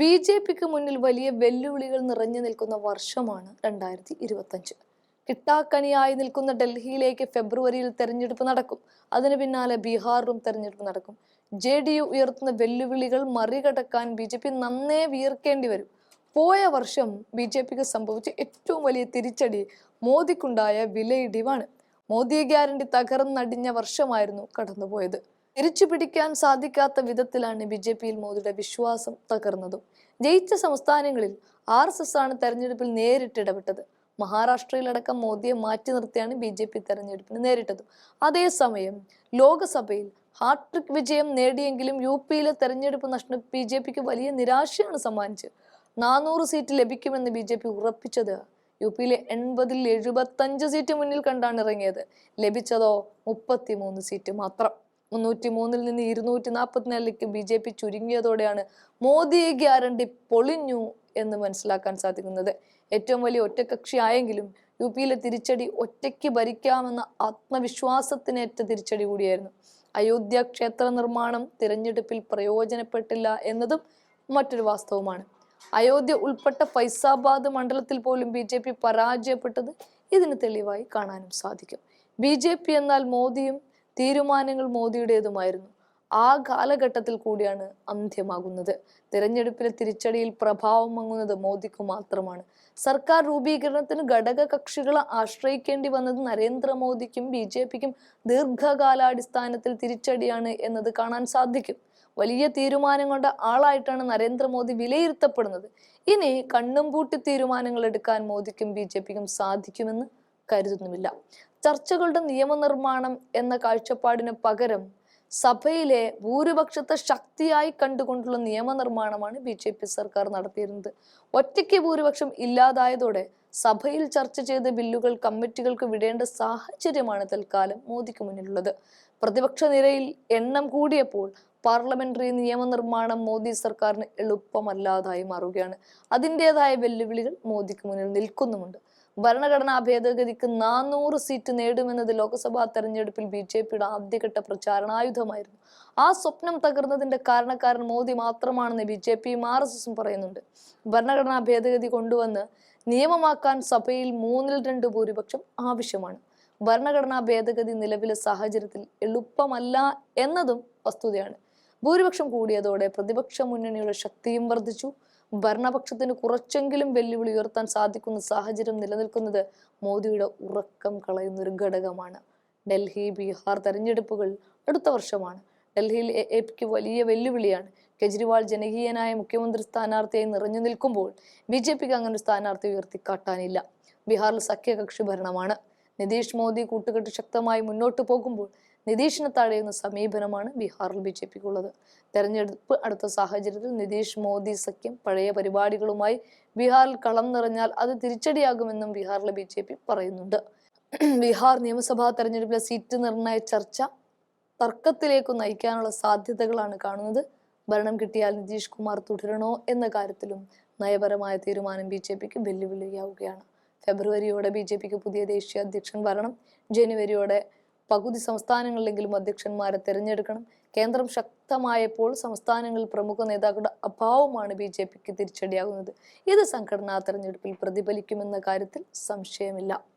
B J പിക്ക് മുന്നിൽ വലിയ വെല്ലുവിളികൾ നിറഞ്ഞു നിൽക്കുന്ന വർഷമാണ് രണ്ടായിരത്തി ഇരുപത്തഞ്ച് കിട്ടാക്കനിയായി നിൽക്കുന്ന ഡൽഹിയിലേക്ക് ഫെബ്രുവരിയിൽ തെരഞ്ഞെടുപ്പ് നടക്കും. അതിന് പിന്നാലെ ബീഹാറിലും തെരഞ്ഞെടുപ്പ് നടക്കും. ജെ ഡി യു ഉയർത്തുന്ന വെല്ലുവിളികൾ മറികടക്കാൻ ബി ജെ പി നന്നേ വിയർക്കേണ്ടി വരും. പോയ വർഷം ബി ജെ പിക്ക് സംഭവിച്ച ഏറ്റവും വലിയ തിരിച്ചടി മോദിക്കുണ്ടായ വിലയിടിവാണ്. മോദി ഗ്യാരണ്ടി തകർന്നടിഞ്ഞ വർഷമായിരുന്നു കടന്നുപോയത്. തിരിച്ചു പിടിക്കാൻ സാധിക്കാത്ത വിധത്തിലാണ് ബി ജെ പിയിൽ മോദിയുടെ വിശ്വാസം തകർന്നതും. ജയിച്ച സംസ്ഥാനങ്ങളിൽ ആർ എസ് എസ് ആണ് തെരഞ്ഞെടുപ്പിൽ നേരിട്ട് ഇടപെട്ടത്. മഹാരാഷ്ട്രയിലടക്കം മോദിയെ മാറ്റി നിർത്തിയാണ് ബി ജെ പി തെരഞ്ഞെടുപ്പിന് നേരിട്ടത്. അതേസമയം ലോക്സഭയിൽ ഹാട്രിക് വിജയം നേടിയെങ്കിലും യു പിയിലെ തെരഞ്ഞെടുപ്പ് നഷ്ടം ബി ജെ പിക്ക് വലിയ നിരാശയാണ് സമ്മാനിച്ചത് നാനൂറ് സീറ്റ് ലഭിക്കുമെന്ന് ബി ജെ പി ഉറപ്പിച്ചത് യു പിയിലെ എൺപതിൽ എഴുപത്തഞ്ച് സീറ്റ് മുന്നിൽ കണ്ടാണ് ഇറങ്ങിയത്. ലഭിച്ചതോ മുപ്പത്തിമൂന്ന് സീറ്റ് മാത്രം. മുന്നൂറ്റി മൂന്നിൽ നിന്ന് ഇരുന്നൂറ്റി നാൽപ്പത്തിനാലിലേക്ക് ബി ജെ പി ചുരുങ്ങിയതോടെയാണ് മോദി ഗ്യാരണ്ടി പൊളിഞ്ഞു എന്ന് മനസ്സിലാക്കാൻ സാധിക്കുന്നത്. ഏറ്റവും വലിയ ഒറ്റകക്ഷി ആയെങ്കിലും യു പിയിലെ തിരിച്ചടി ഒറ്റയ്ക്ക് ഭരിക്കാമെന്ന ആത്മവിശ്വാസത്തിനേറ്റ തിരിച്ചടി കൂടിയായിരുന്നു. അയോധ്യ ക്ഷേത്ര നിർമ്മാണം തിരഞ്ഞെടുപ്പിൽ പ്രയോജനപ്പെട്ടില്ല എന്നതും മറ്റൊരു വാസ്തവമാണ്. അയോധ്യ ഉൾപ്പെട്ട ഫൈസാബാദ് മണ്ഡലത്തിൽ പോലും ബി ജെ പി പരാജയപ്പെട്ടത് ഇതിന് തെളിവായി കാണാനും സാധിക്കും. ബി ജെ പി എന്നാൽ മോദിയും തീരുമാനങ്ങൾ മോദിയുടേതുമായിരുന്നു. ആ കാലഘട്ടത്തിൽ കൂടിയാണ് അന്ത്യമാകുന്നത്. തിരഞ്ഞെടുപ്പിലെ തിരിച്ചടിയിൽ പ്രഭാവം മങ്ങുന്നത് മോദിക്ക് മാത്രമാണ്. സർക്കാർ രൂപീകരണത്തിന് ഘടക കക്ഷികളെ ആശ്രയിക്കേണ്ടി വന്നത് നരേന്ദ്രമോദിക്കും ബി ജെ പിക്കും ദീർഘകാലാടിസ്ഥാനത്തിൽ തിരിച്ചടിയാണ് എന്നത് കാണാൻ സാധിക്കും. വലിയ തീരുമാനങ്ങളുടെ ആളായിട്ടാണ് നരേന്ദ്രമോദി വിലയിരുത്തപ്പെടുന്നത്. ഇനി കണ്ണും പൂട്ടി തീരുമാനങ്ങൾ എടുക്കാൻ മോദിക്കും ബി ജെ പിക്കും സാധിക്കുമെന്ന് കരുതുന്നുമില്ല. ചർച്ചകളുടെ നിയമനിർമ്മാണം എന്ന കാഴ്ചപ്പാടിന് പകരം സഭയിലെ ഭൂരിപക്ഷത്തെ ശക്തിയായി കണ്ടുകൊണ്ടുള്ള നിയമനിർമ്മാണമാണ് ബി ജെ പി സർക്കാർ നടത്തിയിരുന്നത്. ഒറ്റയ്ക്ക് ഭൂരിപക്ഷം ഇല്ലാതായതോടെ സഭയിൽ ചർച്ച ചെയ്ത ബില്ലുകൾ കമ്മിറ്റികൾക്ക് വിടേണ്ട സാഹചര്യമാണ് തൽക്കാലം മോദിക്ക് മുന്നിലുള്ളത്. പ്രതിപക്ഷ നിരയിൽ എണ്ണം കൂടിയപ്പോൾ പാർലമെന്ററി നിയമനിർമ്മാണം മോദി സർക്കാരിന് എളുപ്പമല്ലാതായി മാറുകയാണ്. അതിന്റെതായ വെല്ലുവിളികൾ മോദിക്ക് മുന്നിൽ നിൽക്കുന്നുമുണ്ട്. ഭരണഘടനാ ഭേദഗതിക്ക് നാനൂറ് സീറ്റ് നേടുമെന്നത് ലോക്സഭാ തെരഞ്ഞെടുപ്പിൽ ബി ജെ പിയുടെ ആദ്യഘട്ട പ്രചാരണായുധമായിരുന്നു. ആ സ്വപ്നം തകർന്നതിന്റെ കാരണക്കാരൻ മോദി മാത്രമാണെന്ന് ബി ജെ പിയും ആർ എസ് എസും പറയുന്നുണ്ട്. ഭരണഘടനാ ഭേദഗതി കൊണ്ടുവന്ന് നിയമമാക്കാൻ സഭയിൽ മൂന്നിൽ രണ്ട് ഭൂരിപക്ഷം ആവശ്യമാണ്. ഭരണഘടനാ ഭേദഗതി നിലവിലെ സാഹചര്യത്തിൽ എളുപ്പമല്ല എന്നതും വസ്തുതയാണ്. ഭൂരിപക്ഷം കൂടിയതോടെ പ്രതിപക്ഷ മുന്നണിയുടെ ശക്തിയും വർദ്ധിച്ചു. ഭരണപക്ഷത്തിന് കുറച്ചെങ്കിലും വെല്ലുവിളി ഉയർത്താൻ സാധിക്കുന്ന സാഹചര്യം നിലനിൽക്കുന്നത് മോദിയുടെ ഉറക്കം കളയുന്ന ഒരു ഘടകമാണ്. ഡൽഹി ബീഹാർ തെരഞ്ഞെടുപ്പുകൾ അടുത്ത വർഷമാണ്. ഡൽഹിയിൽ എ പിക്ക് വലിയ വെല്ലുവിളിയാണ്. കെജ്രിവാൾ ജനകീയനായ മുഖ്യമന്ത്രി സ്ഥാനാർത്ഥിയായി നിറഞ്ഞു നിൽക്കുമ്പോൾ ബി ജെ പിക്ക് അങ്ങനെ ഒരു സ്ഥാനാർത്ഥി ഉയർത്തിക്കാട്ടാനില്ല. ബീഹാറിൽ സഖ്യകക്ഷി ഭരണമാണ്. നിതീഷ് മോദി കൂട്ടുകെട്ട് ശക്തമായി മുന്നോട്ട് പോകുമ്പോൾ നിതീഷിനെ തടയുന്ന സമീപനമാണ് ബീഹാറിൽ ബി ജെ പിക്കുള്ളത് തെരഞ്ഞെടുപ്പ് അടുത്ത സാഹചര്യത്തിൽ നിതീഷ് മോദി സഖ്യം പഴയ പരിപാടികളുമായി ബീഹാറിൽ കളം നിറഞ്ഞാൽ അത് തിരിച്ചടിയാകുമെന്നും ബീഹാറിലെ ബി ജെ പി പറയുന്നുണ്ട്. ബീഹാർ നിയമസഭാ തെരഞ്ഞെടുപ്പിലെ സീറ്റ് നിർണയ ചർച്ച തർക്കത്തിലേക്ക് നയിക്കാനുള്ള സാധ്യതകളാണ് കാണുന്നത്. ഭരണം കിട്ടിയാൽ നിതീഷ് കുമാർ തുടരണോ എന്ന കാര്യത്തിലും നയപരമായ തീരുമാനം ബി ജെ പിക്ക് വെല്ലുവിളിയാവുകയാണ്. ഫെബ്രുവരിയോടെ ബി ജെ പിക്ക് പുതിയ ദേശീയ അധ്യക്ഷൻ വരണം. ജനുവരിയോടെ പകുതി സംസ്ഥാനങ്ങളിലെങ്കിലും അധ്യക്ഷന്മാരെ തിരഞ്ഞെടുക്കണം. കേന്ദ്രം ശക്തമായപ്പോൾ സംസ്ഥാനങ്ങളിൽ പ്രമുഖ നേതാക്കളുടെ അഭാവമാണ് ബി ജെ പിക്ക് തിരിച്ചടിയാകുന്നത്. ഇത് സംഘടനാ തെരഞ്ഞെടുപ്പിൽ പ്രതിഫലിക്കുമെന്ന കാര്യത്തിൽ സംശയമില്ല.